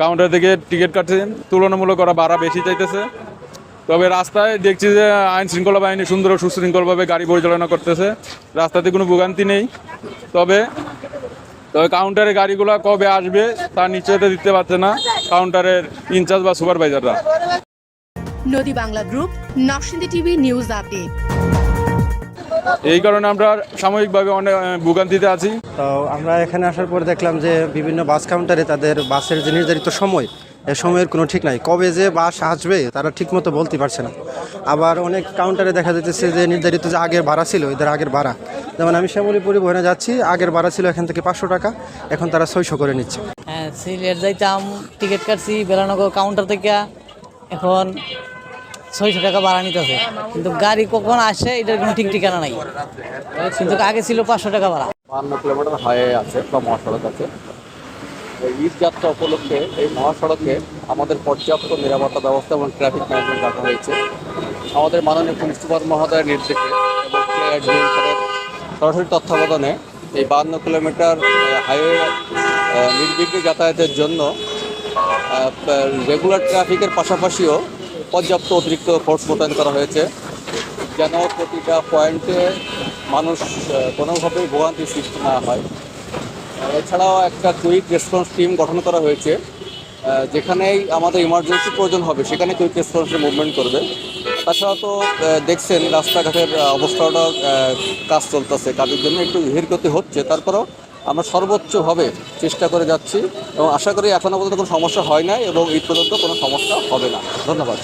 Counter থেকে ticket কাটছে। তুলনামূলক ওরা ভাড়া বেশি চাইতেছে। তবে রাস্তায় দেখছি যে আইন শৃঙ্খলা বাহিনী সুন্দর সুশৃঙ্খলভাবে গাড়ি পরিচালনা করতেছে। রাস্তাতে কোনো ভোগান্তি নেই। তবে তবে কাউন্টারে গাড়িগুলো কবে আসবে তার নিশ্চয়তা দিতে পারছে না কাউন্টারের ইনচার্জ বা সুপারভাইজাররা নদী Bangla group Narsingdi TV news update এই কারণে আমরা সাময়িকভাবে অনেক ভোগান্তিতে আছি। তো আমরা এখানে আসার পর দেখলাম যে বিভিন্ন বাস কাউন্টারে তাদের বাসের যে নির্ধারিত সময় এ সময়ের কোনো ঠিক নাই। কবে যে বাস আসবে তারা ঠিক মতো বলতে পারছে না। আবার অনেক কাউন্টারে দেখা যাচ্ছে যে নির্ধারিত যে আগের ভাড়া ছিল এদের আগের ভাড়া। যেমন আমি শ্যামলী পরিবহনে যাচ্ছি আগের ভাড়া ছিল এখান থেকে পাঁচশো টাকা এখন তারা ছয়শো করে নিচ্ছে। হ্যাঁ সিলেট যাইতাম টিকিট কাটছি বেলানগর কাউন্টার থেকে। এখন ছয়শো টাকা ভাড়া নিতেছে। কিন্তু গাড়ি কখন আসে, এটার কোনো ঠিক ঠিকানা নাই। কিন্তু আগে ছিল পাঁচশো টাকা ভাড়া। বাহান্ন কিলোমিটার হাইওয়ে আছে, বা মহাসড়ক আছে। ঈদ যাত্রা উপলক্ষে, এই মহাসড়কে আমাদের পর্যাপ্ত নিরাপত্তা ব্যবস্থা এবং ট্রাফিক ম্যানেজমেন্ট রাখা হয়েছে। আমাদের মাননীয় পুলিশ সুপার মহোদয়ের নির্দেশে এবং সরাসরি তত্ত্বাবধানে এই বাহান্ন কিলোমিটার হাইওয়ে নির্বিঘ্নে যাতায়াতের জন্য রেগুলার ট্রাফিকের পাশাপাশিও পর্যাপ্ত অতিরিক্ত ফোর্স মোতায়েন করা হয়েছে, যেন প্রতিটা পয়েন্টে মানুষ কোনোভাবেই ভোগান্তির সৃষ্টি না হয়। এছাড়াও একটা কুইক রেসপন্স টিম গঠন করা হয়েছে যেখানেই আমাদের ইমার্জেন্সি প্রয়োজন হবে সেখানে কুইক রেসপন্সে মুভমেন্ট করবে। তাছাড়া তো দেখছেন রাস্তাঘাটের অবস্থাটা কাজ চলতেছে। কাজের জন্য একটু ধীর গতি হচ্ছে। তারপরেও আমরা সর্বোচ্চভাবে চেষ্টা করে যাচ্ছি এবং আশা করি এখনও পর্যন্ত কোনো সমস্যা হয় না এবং ঈদ পর্যন্ত কোনো সমস্যা হবে না। ধন্যবাদ।